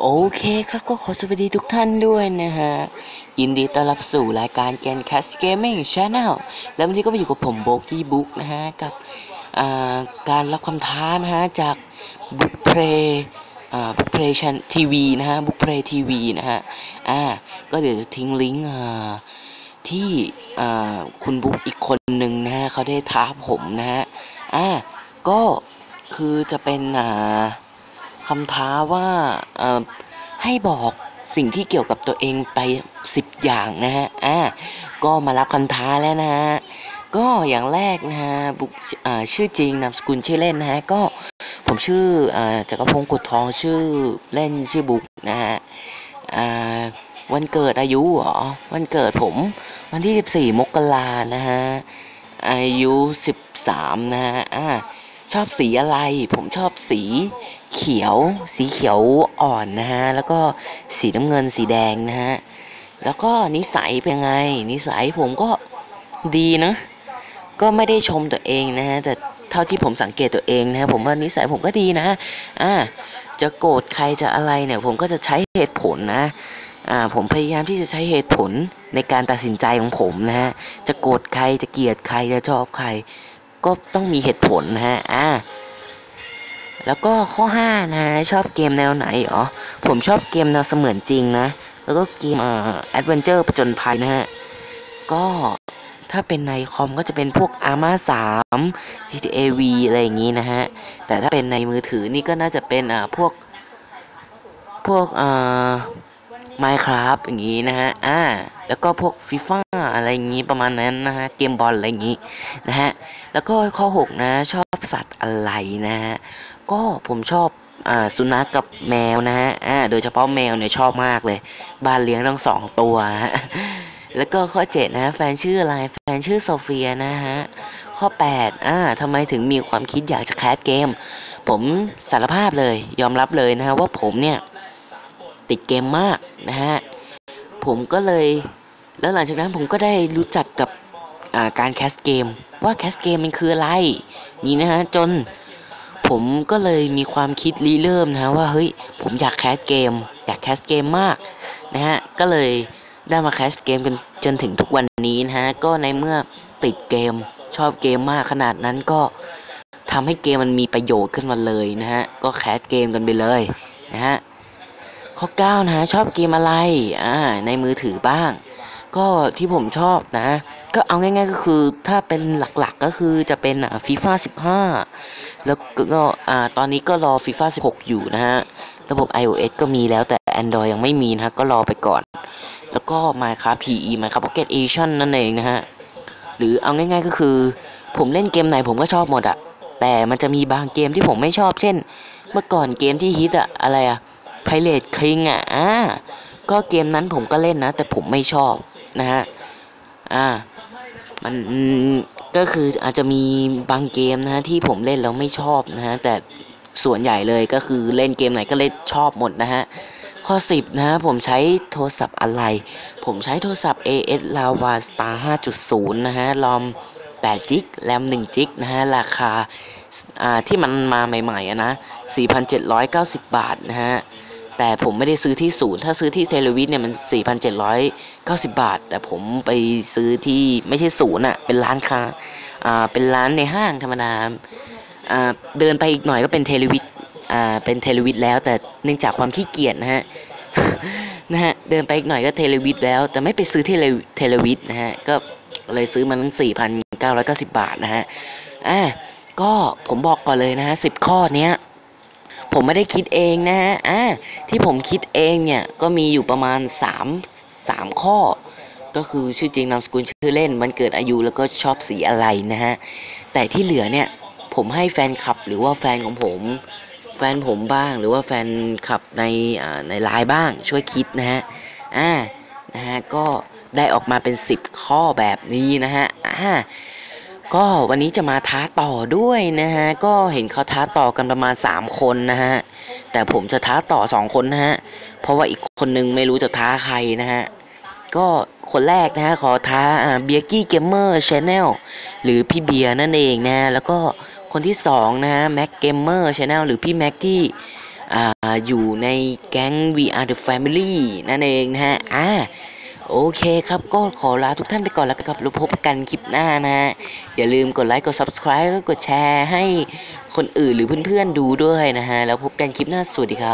โอเคครับก็ขอสวัสดีทุกท่านด้วยนะฮะ ยินดีต้อนรับสู่รายการแกนแคสเกมมิ่งชาแนลแล้ววันนี้ก็มาอยู่กับผมโบกี้บุ๊กนะฮะ กับการรับคำท้านะฮะ จากบุ๊กเพลย์บุ๊กเพลย์ชันทีวีนะฮะบุ๊กเพลย์ทีวีนะฮะ อ่า ก็เดี๋ยวจะทิ้งลิงก์ที่คุณบุ๊กอีกคนหนึ่งนะฮะเขาได้ท้าผมนะฮะ อ่า ก็คือจะเป็นอ่า คำท้าว่าให้บอกสิ่งที่เกี่ยวกับตัวเองไป 10 อย่างนะฮะ อ่า ก็มารับคำท้าแล้วนะฮะ ก็อย่างแรกนะฮะบุกชื่อจริงนามสกุลชื่อเล่นนะฮะ ก็ผมชื่ออจักรพงศ์กุดทองชื่อเล่นชื่อบุ๊กนะฮะ อ่า วันเกิดอายุเหรอ วันเกิดผมวันที่ 14 มกรานะฮะ อายุ 13 นะฮะ อ่า ชอบสีอะไร ผมชอบสี เขียว สีเขียวอ่อนนะฮะ แล้วก็สีน้ำเงินสีแดงนะฮะ แล้วก็นิสัยเป็นไง นิสัยผมก็ดีนะ ก็ไม่ได้ชมตัวเองนะฮะ แต่เท่าที่ผมสังเกตตัวเองนะฮะ ผมว่านิสัยผมก็ดีนะ อ่า จะโกรธใครจะอะไรเนี่ย ผมก็จะใช้เหตุผลนะ อ่า ผมพยายามที่จะใช้เหตุผลในการตัดสินใจของผมนะฮะ จะโกรธใคร จะเกลียดใคร จะชอบใคร ก็ต้องมีเหตุผลนะฮะ อ่า แล้วก็ข้อ 5นะฮะชอบเกมแนวไหนเหรอผมชอบเกมแนวเสมือนจริงนะ แล้วก็เกมเอ่อแอดเวนเจอร์ผจญภัยนะฮะ ก็ถ้าเป็นในคอมก็จะเป็นพวก Arma 3 GTA V อะไรอย่างงี้นะฮะ แต่ถ้าเป็นในมือถือนี่ก็น่าจะเป็นอ่าพวก พวกอ่า Minecraft อย่างงี้นะฮะ อ่า แล้วก็พวก FIFA อะไรอย่างงี้ประมาณนั้นนะฮะ เกมบอลอะไรอย่างงี้นะฮะ แล้วก็ข้อ 6 นะ ชอบสัตว์อะไรนะฮะ ก็ผมชอบอ่าสุนัขกกับแมวนะฮะ อ่า โดยเฉพาะแมวเนี่ยชอบมากเลย บ้านเลี้ยงทั้งสองตัวฮะ แล้วก็ข้อ 7 นะ แฟนชื่ออะไร แฟนชื่อโซเฟียนะฮะ ข้อ 8 อ่าทำไมถึงมีความคิดอยากจะแคสเกม ผมสารภาพเลย ยอมรับเลยนะฮะว่าผมเนี่ยติดเกมมาก นะฮะผมก็เลยแล้วหลังจากนั้นผมก็ได้รู้จักกับการแคสเกม ว่าแคสเกมมันคืออะไร นี่นะฮะจนผมก็เลยมีความคิดรีเริ่มนะฮะว่าเฮ้ยผมอยากแคสเกม อยากแคสเกมมากนะฮะก็เลยได้มาแคสเกมกันจนถึงทุกวันนี้นะฮะก็ในเมื่อติดเกมชอบเกมมากขนาดนั้นก็ทำให้เกมมันมีประโยชน์ขึ้นมาเลยนะฮะก็แคสเกมกันไปเลยนะฮะ ข้อ 9นะฮะชอบเกมอะไรอ่าในมือถือบ้าง ก็ที่ผมชอบนะ ก็เอาง่ายๆก็คือถ้าเป็นหลักๆก็คือจะเป็นอ่าฟีฟ่า15แล้วก็อ่าตอนนี้ก็รอฟีฟ่า16อยู่นะฮะ ระบบ iOS ก็มีแล้วแต่ Android ยังไม่มีนะฮะ ก็รอไปก่อน แล้วก็ Minecraft PE Minecraft Pocket Edition นั่นเองนะฮะ หรือเอาง่ายๆก็คือ ผมเล่นเกมไหนผมก็ชอบหมดอะแต่มันจะมีบางเกมที่ผมไม่ชอบเช่น เมื่อก่อนเกมที่ฮิตอะอะไรอะ Pirate King อะอ่าก็เกมนั้นผมก็เล่นนะ แต่ผมไม่ชอบนะฮะอ่ามันก็คืออาจจะมีบางเกมนะฮะที่ผมเล่นแล้วไม่ชอบนะฮะแต่ส่วนใหญ่เลยก็คือเล่นเกมไหนก็เล่นชอบหมดนะฮะข้อ 10 นะฮะผมใช้โทรศัพท์อะไร ผมใช้โทรศัพท์ AS Lava Star 5.0 นะฮะรอม8จิกแรม1จิกนะฮะราคาอ่าที่มันมาใหม่ๆอะนะ 4,790 บาทนะฮะ แต่ผมไม่ได้ซื้อที่ศูนย์ถ้าซื้อที่เทเลวิทเนี่ยมัน 4,790 บาท แต่ผมไปซื้อที่ไม่ใช่ศูนย์อะเป็นร้านค้าอ่าเป็นร้านในห้างธรรมดาอ่าเดินไปอีกหน่อยก็เป็นเทเลวิทอ่าเป็นเทเลวิทแล้ว แต่เนื่องจากความขี้เกียจนะฮะนะฮะเดินไปอีกหน่อยก็เทเลวิทแล้ว แต่ไม่ไปซื้อที่เทเลวิทนะฮะก็เลยซื้อมันตั้ง4,990 บาทนะฮะอ่าก็ผมบอกก่อนเลยนะฮะ10 ข้อเนี้ย ผมไม่ได้คิดเองนะฮะอ่าที่ผมคิดเองเนี่ยก็มีอยู่ประมาณ3 3ข้อ ก็คือชื่อจริงนามสกุลชื่อเล่น มันเกิดอายุแล้วก็ชอบสีอะไรนะฮะแต่ที่เหลือเนี่ยผมให้แฟนคลับหรือว่าแฟนของผม แฟนผมบ้างหรือว่าแฟนคลับในในไลน์บ้างช่วยคิดนะฮะอ่านะฮะก็ได้ออกมาเป็น 10 ข้อแบบนี้นะฮะอ่า ก็วันนี้จะมาท้าต่อด้วยนะฮะ ก็เห็นเขาท้าต่อกันประมาณ 3 คนนะฮะ แต่ผมจะท้าต่อ 2 คนนะฮะ เพราะว่าอีกคนนึงไม่รู้จะท้าใครนะฮะ ก็คนแรกนะฮะ ขอท้าเบียร์กี้เกมเมอร์ชาแนลหรือพี่เบียร์นั่นเองนะแล้วก็คนที่2นะฮะแม็กเกมเมอร์ชาแนลหรือพี่แม็กกี้อ่าอยู่ในแก๊ง VR The Family นั่นเองนะฮะ อ่า โอเคครับ ก็ขอลาทุกท่านไปก่อนแล้วกันครับแล้วพบกันคลิปหน้านะฮะ อย่าลืมกดไลค์ กด Subscribe แล้วก็กดแชร์ให้คนอื่นหรือเพื่อนๆดูด้วยนะฮะ แล้วพบกันคลิปหน้าสวัสดีครับ